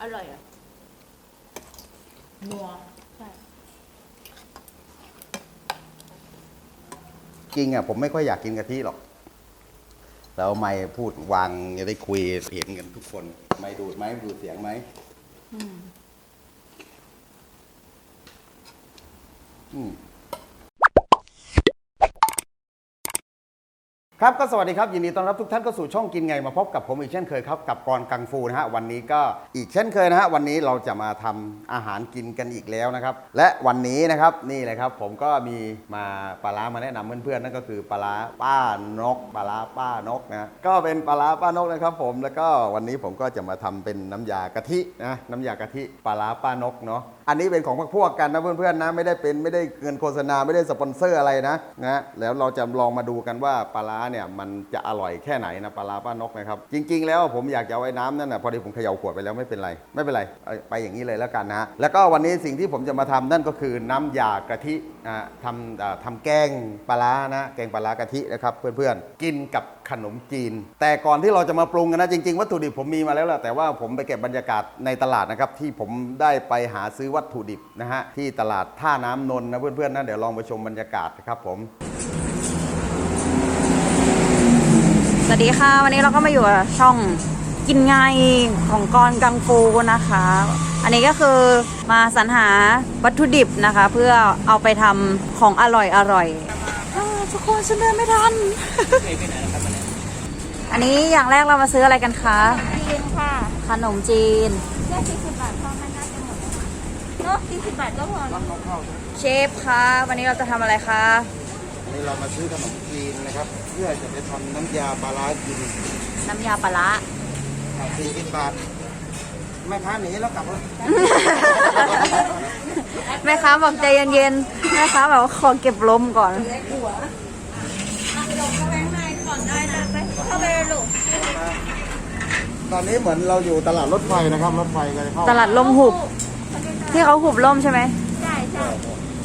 อร่อยอะนัวใช่ จริงอะผมไม่ค่อยอยากกินกะทิหรอก แล้วไม่พูดวางจะได้คุยเห็นกันทุกคน ไม่ดูดไหมดูดเสียงไหมอืม ครับก็สวัสดีครับ ยินดีต้อนรับทุกท่านเข้าสู่ช่องกินไงมาพบกับผมอีกเช่นเคยครับกับกรกังฟูนะฮะวันนี้ก็อีกเช่นเคยนะฮะวันนี้เราจะมาทำอาหารกินกันอีกแล้วนะครับและวันนี้นะครับนี่เลยครับ ผมก็มีมาปลาร้ามาแนะนำเพื่อนๆนั่นก็คือปลาร้าป้านกปลาร้าป้านกนะก็เป็นปลาร้าป้านกนะครับผมแล้วก็วันนี้ผมก็จะมาทำเป็นน้ำยากะทินะน้ำยากะทิปลาร้าป้านกเนาะ อันนี้เป็นของพวกกันนะเพื่อนๆนะไม่ได้เป็นไม่ได้เงินโฆษณาไม่ได้สปอนเซอร์อะไรนะนะแล้วเราจะลองมาดูกันว่าปลาร้าเนี่ยมันจะอร่อยแค่ไหนนะปลาร้าป้านกนะครับจริง ๆ แล้วผมอยากจะเอาไว้น้ำนั่นนะพอดีผมเขย่าขวดไปแล้วไม่เป็นไรไม่เป็นไรไปอย่างนี้เลยแล้วกันนะแล้วก็วันนี้สิ่งที่ผมจะมาทำนั่นก็คือน้ำยากะทิทำทำแกงปลาร้านะแกงปลาร้ากะทินะครับเพื่อนๆกินกับ ขนมจีน แต่ก่อนที่เราจะมาปรุงกันนะจริง ๆ วัตถุดิบผมมีมาแล้วแหละแต่ว่าผมไปเก็บบรรยากาศในตลาดนะครับที่ผมได้ไปหาซื้อวัตถุดิบนะฮะที่ตลาดท่าน้ำนนท์นะเพื่อนๆนะเดี๋ยวลองไปชมบรรยากาศนะครับผม สวัสดีค่ะ วันนี้เราก็มาอยู่กับช่องกินไงของกรกังฟูนะคะ อันนี้ก็คือมาสรรหาวัตถุดิบนะคะ เพื่อเอาไปทำของอร่อยอร่อยอ้าวทุกคนฉันเดินไม่ทันอัน นี้อย่างแรกเรามาซื้ออะไรกันคะจีนค่ะขนมจีนแค่สี่สิบบาทพอมันน่าจะหมดเนาะสี่สิบบาทก็พอเนอะเชฟคะวันนี้เราจะทำอะไรคะวันนี้เรามาซื้อขนมจีนนะครับ เพื่อจะไปทำน้ำยาปลาร้ากินน้ำยาปลาร้าสี่สิบบาทแม่ค้าหนีแล้วกลับแล้วแม่ค้าบอกใจเย็นๆแม่ค้าแบบว่าขอเก็บลมก่อน เข้าไปเลยลูกตอนนี้เหมือนเราอยู่ตลาดรถไฟนะครับ รถไฟก็จะเข้าตลาดลมหุบ ที่เขาหุบลมใช่ไหมใช่ใช่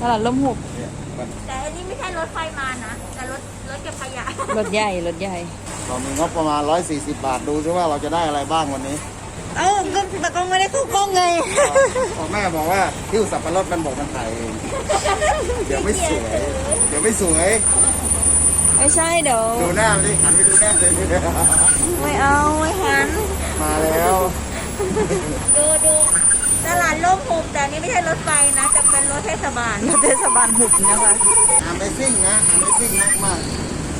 ตลาดลมหุบ แต่อันนี้ไม่ใช่รถไฟมานะ แต่รถรถเก็บขยะรถใหญ่รถใหญ่ เรามีงบประมาณ 140 บาทดูซิว่าเราจะได้อะไรบ้างวันนี้ เอ้าก็ตะกล้องไม่ได้เข้ากล้องไงพอแม่บอกว่าที่สับปะรดมันบอกมันถ่ายเองเดี๋ยวไม่สวย เดี๋ยวไม่สวย ไม่ใช่เดี๋ยวดูหน้ามันดิหันไปดูหน้าเลยไม่เอาไม่หัน มาแล้วดูดูตลาดล่มหุบแต่อันนี้ไม่ใช่รถไฟนะจะเป็นรถเทศบาลรถเทศบาลหุบนะคะอามไปซิ่งนะอามไปซิ่งมากมาก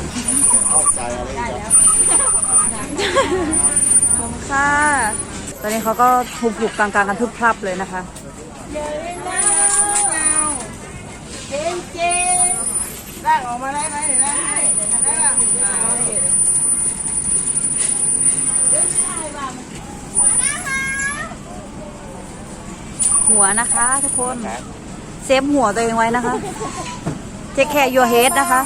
ๆเข้าใจอะไรอีกแล้วขอบคุณค่ะตอนนี้เขาก็หุบหุบกลางๆกันพรึบพรับเลยนะคะเดินมาเจนเจน ลากออกมาได้ไหมเดี๋ยวได้ให้ได้ป่ะหัวนะคะทุกคน เซฟหัวตัวเองไว้นะคะเทคแคร์ your head นะคะ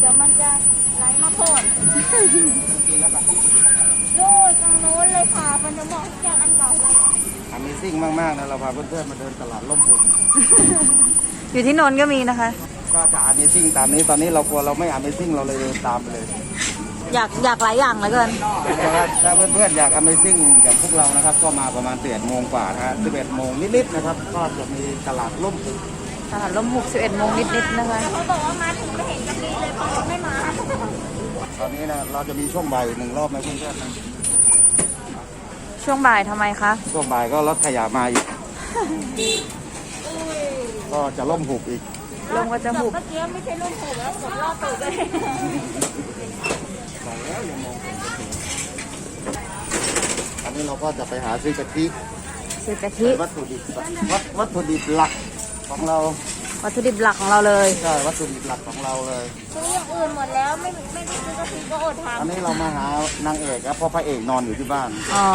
เดี๋ยวมันจะไหลมาโผล่นู่นทางโน้นเลยค่ะ มันจะมองจากอันเก่าเลยอามซิ่งมาก ๆ นะ เราพาเพื่อนๆมาเดินตลาดล่มหุบ อยู่ที่นนท์ก็มีนะคะ ก็จะอ m มซิ่งตามนี้ตอนนี้เรากลัวเราไม่อ m มซิ่งเราเลยเดินตามไปเลยอยากอยากหลายอย่างเหลือเกินแต่ว่าถ้าเพื่อนๆอยาก a อ a z i n g อย่างพวกเรานะครับ ก็มาประมาณ11โมงกว่านะฮะ11โมงนิดๆนะครับ ก็จะมีตลาดล่มหุบตลาดลมหุบ11โมงนิดๆนะคะเขาบอกว่ามาถึงไม่เห็นกะทิเลยเพราะรถไม่มา ตอนนี้นะเราจะมีช่วงบ่ายหนึ่งรอบนะเพื่อนๆนะช่วงบ่ายทำไมคะ ช่วงบ่ายก็รถขยะมาอีก ก็จะล่มหุบอีกลมก็จะหุบ เมื่อกี้ไม่ใช่ลูกผูกแล้วกดรอบตูดเลยอันนี้เราก็จะไปหาซื้อกะทิซื้อกะทิ วัตถุดิบวัตวัตถุดิบหลักของเราวัตถุดิบหลักของเราเลย ใช่วัตถุดิบหลักของเราเลย ซื้ออย่างอื่นหมดแล้วไม่ไม่ได้ซื้อกะทิก็อดอันทำนี้เรามาหานางเอกครับเพราะพระเอกนอนอยู่ที่บ้าน อ๋อ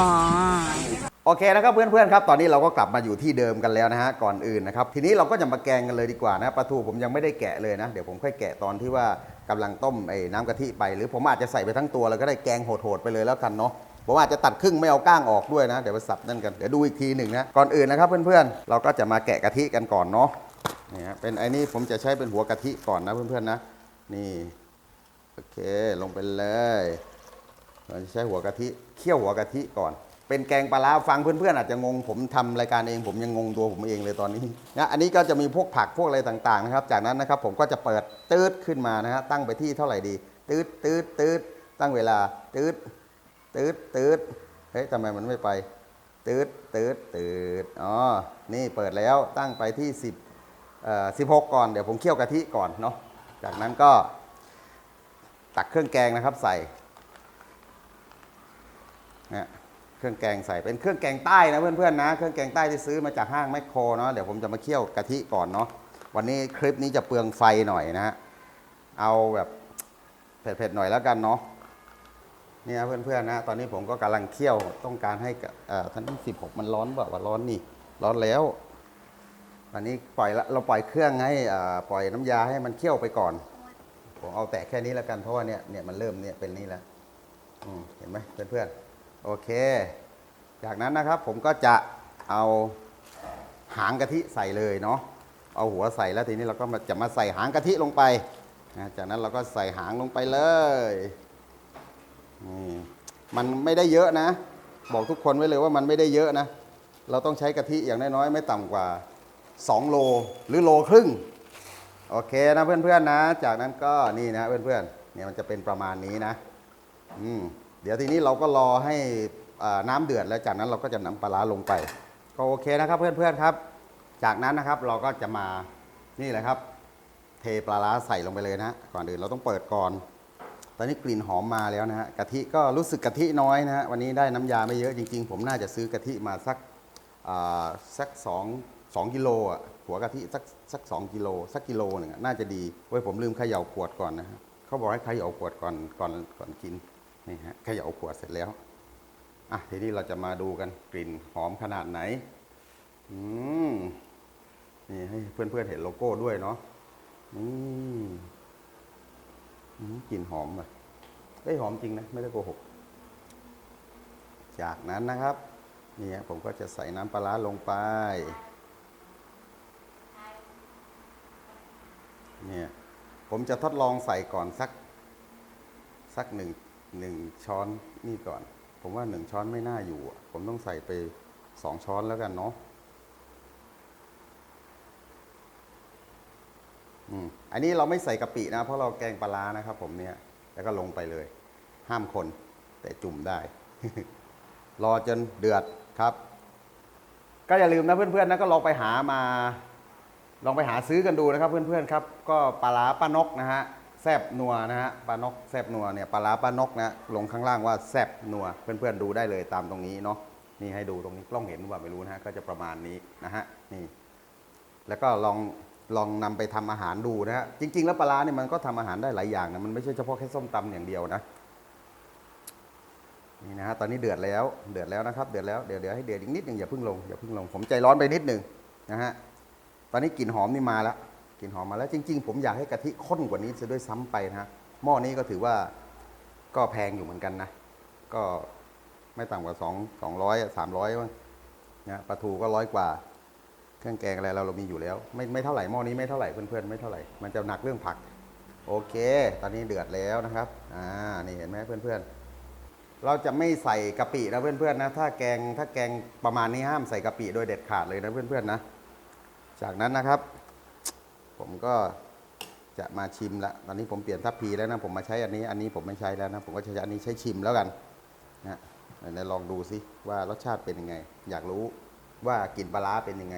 โอเคนะครับเพื่อนๆครับตอนนี้เราก็กลับมาอยู่ที่เดิมกันแล้วนะฮะก่อนอื่นนะครับทีนี้เราก็จะมาแกงกันเลยดีกว่านะปลาทูผมยังไม่ได้แกะเลยนะ เดี๋ยวผมค่อยแกะตอนที่ว่ากำลังต้มไอ้น้ำกะทิไป หรือผมอาจจะใส่ไปทั้งตัวแล้วก็ได้แกงโหดๆไปเลยแล้วกันเนาะผมอาจจะตัดครึ่งไม่เอาก้างออกด้วยนะ เดี๋ยวไปสับนั่นกันเดี๋ยวดูอีกทีหนึ่งนะก่อนอื่นนะครับเพื่อนๆเราก็จะมาแกะกะทิกันก่อนเนาะนี่ฮะเป็นไอ้นี่ผมจะใช้เป็นหัวกะทิก่อนนะเพื่อนๆนะ นี่โอเคลงไปเลยเราจะใช้หัวกะทิเคี่ยวหัวกะทิก่อน เป็นแกงปลาร้าฟังเพื่อนๆอาจจะงงผมทำรายการเองผมยังงงตัวผมเองเลยตอนนี้นะอันนี้ก็จะมีพวกผักพวกอะไรต่างๆนะครับจากนั้นนะครับผมก็จะเปิดตืดขึ้นมานะฮะตั้งไปที่เท่าไหร่ดี ตืดตืดตืดตั้งเวลาตืดตืดตืดเฮ้ยทำไมมันไม่ไปตืดตืดตืดอ๋อนี่เปิดแล้วตั้งไปที่ 10เอ่อ16 ก่อนเดี๋ยวผมเคี่ยวกะทิก่อนเนาะจากนั้นก็ตักเครื่องแกงนะครับใส่เนี่ย ครื่องแกงใส่เป็นเครื่องแกงใต้นะเพื่อนๆนะเครื่องแกงใต้ที่ซื้อมาจากห้างแมคโครเนาะเดี๋ยวผมจะมาเคี่ยวกะทิก่อนเนาะวันนี้คลิปนี้จะเปลืองไฟหน่อยนะฮะเอาแบบเผ็ดๆหน่อยแล้วกันเนาะเนี่ยเพื่อนๆนะตอนนี้ผมก็กำลังเคี่ยวต้องการให้ท่านที่สิบหกมันร้อนเปล่าร้อนนี่ร้อนแล้วตอนนี้ปล่อยละเราปล่อยเครื่องให้ปล่อยน้ำยาให้มันเคี่ยวไปก่อน ผมเอาแตะแค่นี้แล้วกันเพราะว่าเนี่ยเนี่ยมันเริ่มเนี่ยเป็นนี่แล้วเห็นไหมเพื่อนๆ โอเค จากนั้นนะครับผมก็จะเอาหางกะทิใส่เลยเนาะ เอาหัวใส่แล้วทีนี้เราก็จะมาใส่หางกะทิลงไปนะจากนั้นเราก็ใส่หางลงไปเลยนี่มันไม่ได้เยอะนะ บอกทุกคนไว้เลยว่ามันไม่ได้เยอะนะ เราต้องใช้กะทิอย่างน้อยๆไม่ต่ำกว่า 2 โลหรือโลครึ่ง โอเคนะเพื่อนๆนะ จากนั้นก็นี่นะเพื่อนๆเนี่ยมันจะเป็นประมาณนี้นะ อืม เดี๋ยวทีนี้เราก็รอให้น้ำเดือดแล้วจากนั้นเราก็จะนำปลาร้าลงไป ก็โอเคนะครับเพื่อนๆครับ จากนั้นนะครับเราก็จะมานี่แหละครับ เทปลาร้าใส่ลงไปเลยนะก่อนอื่นเราต้องเปิดก่อน ตอนนี้กลิ่นหอมมาแล้วนะฮะกะทิก็รู้สึกกะทิน้อยนะฮะวันนี้ได้น้ำยาไม่เยอะจริง ๆ ผมน่าจะซื้อกะทิมาสักสักสองสองกิโลอะหัวกะทิสักสักสองกิโลสักกิโลหนึ่งน่าจะดีเว้ยผมลืมเขย่าขวดก่อนนะฮะเขาบอกให้เขย่าขวดก่อนก่อนก่อนกิน นี่ฮะเขย่าขวดเสร็จแล้วอะทีนี้เราจะมาดูกันกลิ่นหอมขนาดไหนอืมนี่ให้เพื่อนๆเห็นโลโก้ด้วยเนาะนี่อืมกลิ่นหอมอะเอ้ยหอมจริงนะ ไม่ได้โกหก จากนั้นนะครับนี่ฮะผมก็จะใส่น้ำปลาร้าลงไปเนี่ยผมจะทดลองใส่ก่อนสักสักหนึ่ง หนึ่งช้อนนี่ก่อน ผมว่าหนึ่งช้อนไม่น่าอยู่ ผมต้องใส่ไปสองช้อนแล้วกันเนาะอืมอันนี้เราไม่ใส่กะปินะ เพราะเราแกงปลาร้านะครับ ผมเนี่ย แล้วก็ลงไปเลย ห้ามคน แต่จุ่มได้ รอจนเดือดครับ ก็อย่าลืมนะเพื่อนๆนะก็ลองไปหามา ลองไปหาซื้อกันดูนะครับ เพื่อนๆครับ ก็ปลาร้าป้านกนะฮะ แซบนัวนะฮะปลานกแซบนัวเนี่ยปลาร้าป้านกนะลงข้างล่างว่าแซบนัวเพื่อนๆดูได้เลยตามตรงนี้เนาะนี่ให้ดูตรงนี้กล้องเห็นหรือเปล่าไม่รู้นะฮะก็จะประมาณนี้นะฮะนี่แล้วก็ลองลองนำไปทำอาหารดูนะฮะจริง ๆ แล้วปลาร้าเนี่ยมันก็ทำอาหารได้หลายอย่างนะมันไม่ใช่เฉพาะแค่ส้มตำอย่างเดียวนะนี่นะฮะตอนนี้เดือดแล้วเดือดแล้วนะครับ เดือดแล้วเดี๋ยวเดี๋ยวให้เดือดอีกนิดหนึ่งอย่าเพิ่งลงอย่าเพิ่งลงผมใจร้อนไปนิดหนึ่งนะฮะตอนนี้กลิ่นหอมนี่มาแล้ว ลิ่นหอมมาแล้วจริง ๆ ผมอยากให้กะทิข้นกว่านี้จะด้วยซ้ำไปนะฮะหม้อนี้ก็ถือว่าก็แพงอยู่เหมือนกันนะ ก็ไม่ต่ำกว่าสองสองร้อยสามร้อยบ้งนะปลาทูก็ร้อยกว่า เครื่องแกงอะไรเราเรามีอยู่แล้ว ไม่ไม่เท่าไหร่หม้อนี้ไม่เท่าไหร่เพื่อนๆไม่เท่าไหร่มันจะหนักเรื่องผัก โอเค ตอนนี้เดือดแล้วนะครับอ่านี่เห็นไหมเพื่อนๆ เราจะไม่ใส่กะปินะเพื่อนๆนะ ถ้าแกงถ้าแกงประมาณนี้ห้ามใส่กะปิโดยเด็ดขาดเลยนะเพื่อนๆนะ จากนั้นนะครับ ผมก็จะมาชิมละ ตอนนี้ผมเปลี่ยนทัพพีแล้วนะ ผมมาใช้อันนี้ อันนี้ผมไม่ใช้แล้วนะ ผมก็ใช้อันนี้ใช้ชิมแล้วกันนะเดี๋ยวลองดูซิว่ารสชาติเป็นยังไง อยากรู้ว่ากลิ่นปลาเป็นยังไง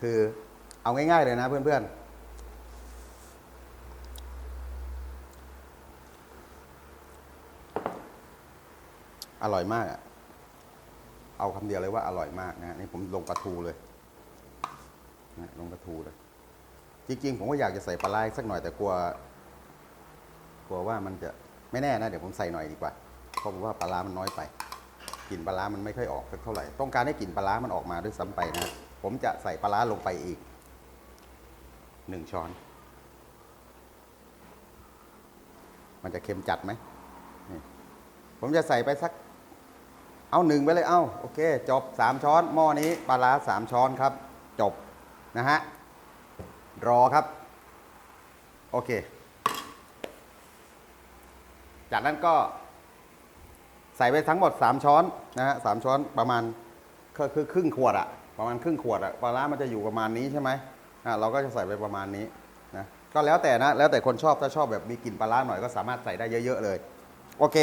คือเอาง่ายๆเลยนะเพื่อนๆ อร่อยมากอะเอาคำเดียวเลยว่าอร่อยมากนะฮะนี่ผมลงปลาทูเลยนะลงปลาทูเลย จริง ๆ ผมก็อยากจะใส่ปลาไหลสักหน่อยแต่กลัว กลัวว่ามันจะไม่แน่นะเดี๋ยวผมใส่หน่อยดีกว่าเพราะผมว่าปลาร้ามันน้อยไปกลิ่นปลาร้ามันไม่ค่อยออกสักเท่าไหร่ต้องการให้กลิ่นปลาร้ามันออกมาด้วยซ้ำไปนะผมจะใส่ปลาร้าลงไปอีกหนึ่งช้อน มันจะเค็มจัดไหมผมจะใส่ไปสัก เอาหนึ่งไปเลยเอาโอเค จบสามช้อนหม้อนี้ปลาร้าสามช้อนครับ จบนะฮะรอครับ โอเค จากนั้นก็ใส่ไปทั้งหมด 3 ช้อนนะฮะสามช้อนประมาณก็คือครึ่งขวดอะประมาณครึ่งขวดอะปลาร้ามันจะอยู่ประมาณนี้ใช่ไหมอะเราก็จะใส่ไปประมาณนี้นะก็แล้วแต่นะ แล้วแต่คนชอบถ้าชอบแบบมีกลิ่นปลาร้าหน่อยก็สามารถใส่ได้เยอะ ๆ เลย โอเค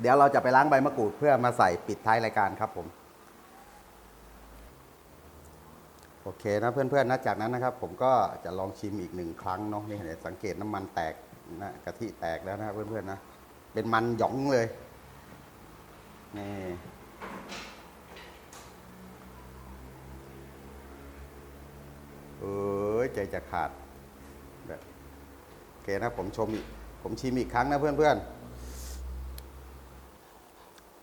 เดี๋ยวเราจะไปล้างใบมะกรูดเพื่อมาใส่ปิดท้ายรายการครับผม โอเคนะเพื่อนๆนะจากนั้นนะครับ ผมก็จะลองชิมอีกหนึ่งครั้งเนาะนี่เห็นสังเกตน้ำมันแตกนะกะทิแตกแล้วนะเพื่อนๆนะเป็นมันหยองเลยนี่เอ้ยใจจะขาดแบบโอเคนะผมชมอีกผมชิมอีกครั้งนะเพื่อนๆ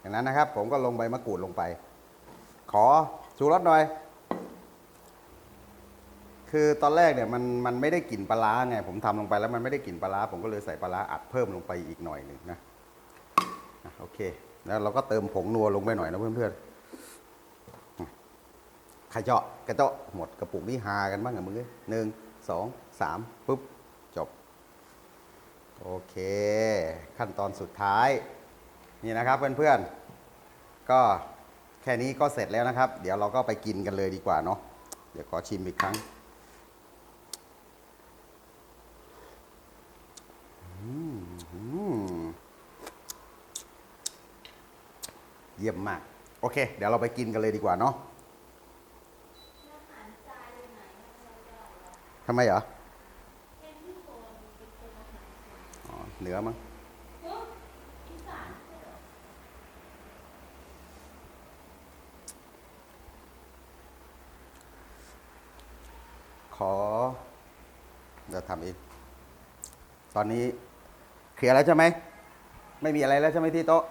อย่างนั้นนะครับ ผมก็ลงใบมะกรูดลงไป ขอชูรสหน่อย คือตอนแรกเนี่ยมันมันไม่ได้กลิ่นปลาไงผมทำลงไปแล้วมันไม่ได้กลิ่นปลา ผมก็เลยใส่ปลาอัดเพิ่มลงไปอีกหน่อยหนึ่งนะโอเค แล้วเราก็เติมผงนัวลงไปหน่อยนะเพื่อนๆอะใครเจาะกระเจาะหมดกระปุกนี่หากันบ้างเหรอมือหนึ่งสองสามปุ๊บจบ โอเค ขั้นตอนสุดท้าย นี่นะครับเพื่อนๆ ก็แค่นี้ก็เสร็จแล้วนะครับ เดี๋ยวเราก็ไปกินกันเลยดีกว่าเนาะเดี๋ยวขอชิมอีกครั้งเยี่ยมมาก โอเค เดี๋ยวเราไปกินกันเลยดีกว่าเนาะทำไมเหรออ๋อเหนือมั้ง ขอเดี๋ยวทำเองตอนนี้เคลียร์แล้วใช่ไหม ไม่มีอะไรแล้วใช่ไหมที่โต๊ะ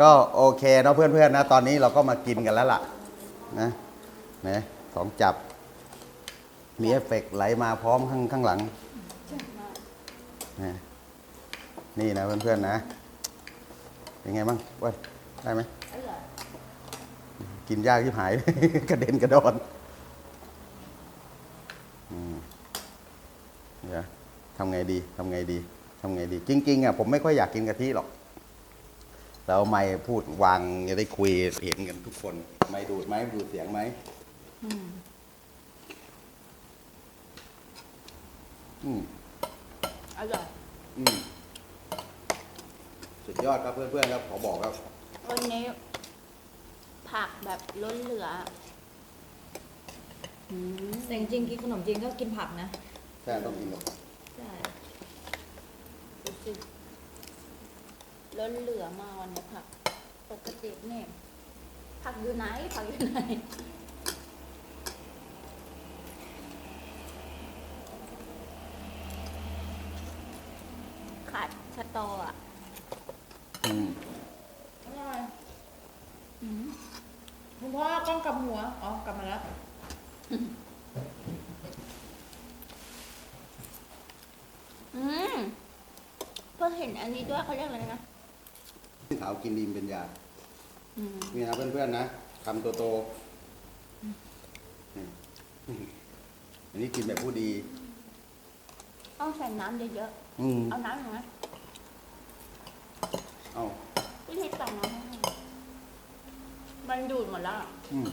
ก็โอเคเนาะเพื่อนๆนะ ตอนนี้เราก็มากินกันแล้วล่ะ นะนะสองจับ มีเอฟเฟกต์ไหลมาพร้อมข้างข้างหลังนะนี่นะเพื่อนๆนะ เป็นไงบ้างว้ยได้ไหมกินยากที่หาย กระเด็นกระดอนเดี๋ยวทำไงดีทำไงดีทำไงดี จริงๆอะผมไม่ค่อยอยากกินกะทิหรอกแล้วไม่พูดวางจะได้คุยเห็นกันทุกคน ไม่ดูดไหมดูดเสียงไหม อืมอร่อยอืมสุดยอดครับเพื่อนๆครับขอบอกครับวันนี้ผักแบบล้นเหลือแต่จริงๆกินขนมจีนก็กินผักนะใช่ต้องกินหรอกใช่ดูสิล้นเหลือมาวันนี้ผัก ปกติเนี่ยผักอยู่ไหนผักอยู่ไหน ขาดสตออะ อืม อร่อยคุณพ่อกล้องกลับหัว อ๋อ กลับมาแล้ว อืมเพิ่งเห็นอันนี้ด้วยเขาเรียกอะไรนะที่ขาวกินดีมเป็นยาอืมนี่นะเพื่อนๆนะคำโตๆนี่อันนี้กินแบบผู้ดี ต้องใส่น้ำเยอะอืมๆเอาน้ำหน่อยไหมเอาวิธีตักน้ำให้หน่อยมันดูดหมดแล้วอะอืม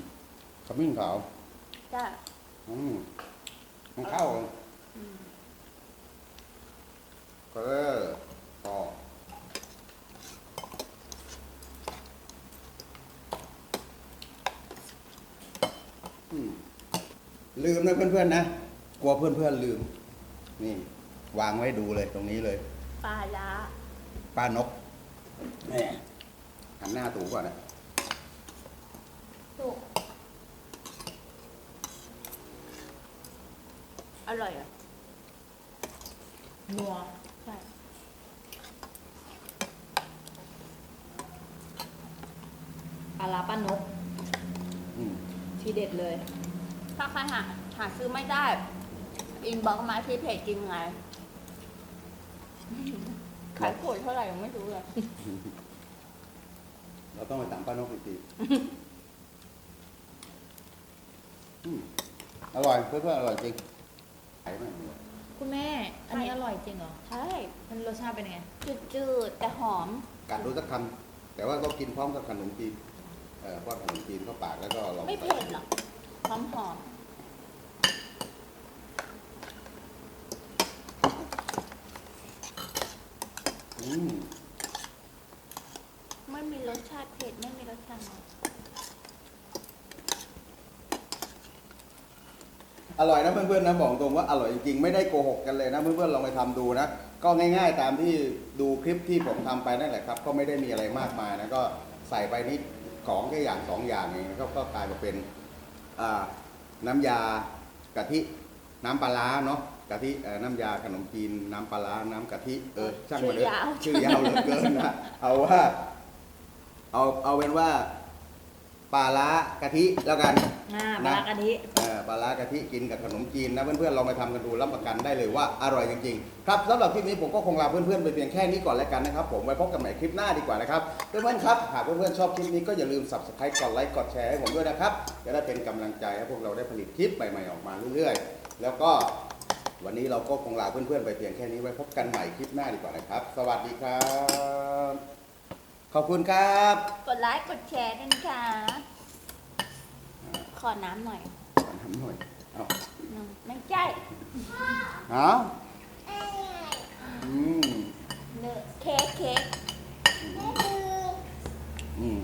ขมิ้นขาว จ้ะอืมมันเข้าเออต่ออื มลืมนะเพื่อนๆนะกลัวเพื่อนๆลืม นี่ วางไว้ดูเลยตรงนี้เลยปลาล้าป้านกแม่หันหน้าถูก่อนนะถูกอร่อยอะนัว ใช่ ปลาลาป้านก อืมทีเด็ดเลย ถ้าใครหาหาซื้อไม่ได้ อินบ็อกซ์มาที่เพจกินไง ขายขวดเท่าไหร่ยังไม่รู้เลย เราต้องไปถามป้านกอีกทีอืมอร่อยเพื่อนๆอร่อยจริงขายไหมคุณแม่ อันนี้อร่อยจริงเหรอ ใช่มันรสชาติเป็นยังไง จืดๆ แต่หอม กัดดูสักคำแต่ว่าต้องกินพร้อมกับขนมจีน เอ่อป้อนขนมจีนเข้าปากแล้วก็ลองไม่เผ็ดหรอกหอมหอมอืมๆไม่มีรสชาติเผ็ดไม่มีรสชาติหอมอร่อยนะเพื่อนๆนะบอกตรงว่าอร่อยจริงๆไม่ได้โกหกกันเลยนะเพื่อนๆลองไปทำดูนะ ก็ง่ายๆตามที่ดูคลิปที่ผมทำไปนั่นแหละครับ ก็ไม่ได้มีอะไรมากมายนะก็ใส่ไปนิด ของแค่อย่างสองอย่างเองก็ก็กลายมาเป็นอ่าน้ำยากะทิน้ำปลาร้าเนาะกะทิเอ่อน้ำยาขนมจีนน้ำปลาร้าน้ำกะทิเออช่างมันเลยชื่อยาวเหลือเกินนะเอาว่า เอาเอาเป็นว่า ปลาร้ากะทิแล้วกัน อ่าปลาร้ากะทิเอ่อปลาร้ากะทิกินกับขนมจีนนะเพื่อนๆลองไปทำกันดูรับประกันได้เลยว่าอร่อยจริงๆครับสำหรับคลิปนี้ผมก็คงลาเพื่อนๆไปเพียงแค่นี้ก่อนแล้วกันนะครับ ผมไว้พบกันใหม่คลิปหน้าดีกว่านะครับเพื่อนๆครับหากเพื่อนๆชอบคลิปนี้ก็อย่าลืม subscribe กดไลค์กดแชร์ให้ผมด้วยนะครับจะได้เป็นกำลังใจให้พวกเราได้ผลิตคลิปใหม่ๆออกมาเรื่อยๆ แล้วก็วันนี้เราก็คงลาเพื่อนๆไปเพียงแค่นี้ไว้พบกันใหม่คลิปหน้าดีกว่านะครับ สวัสดีครับ ขอบคุณครับ กดไลค์กดแชร์ด้วยค่ะขอน้ำหน่อยขอน้ำหน่อยอไม่ใช่เอาอืเค้กเค้กเค้ก อืม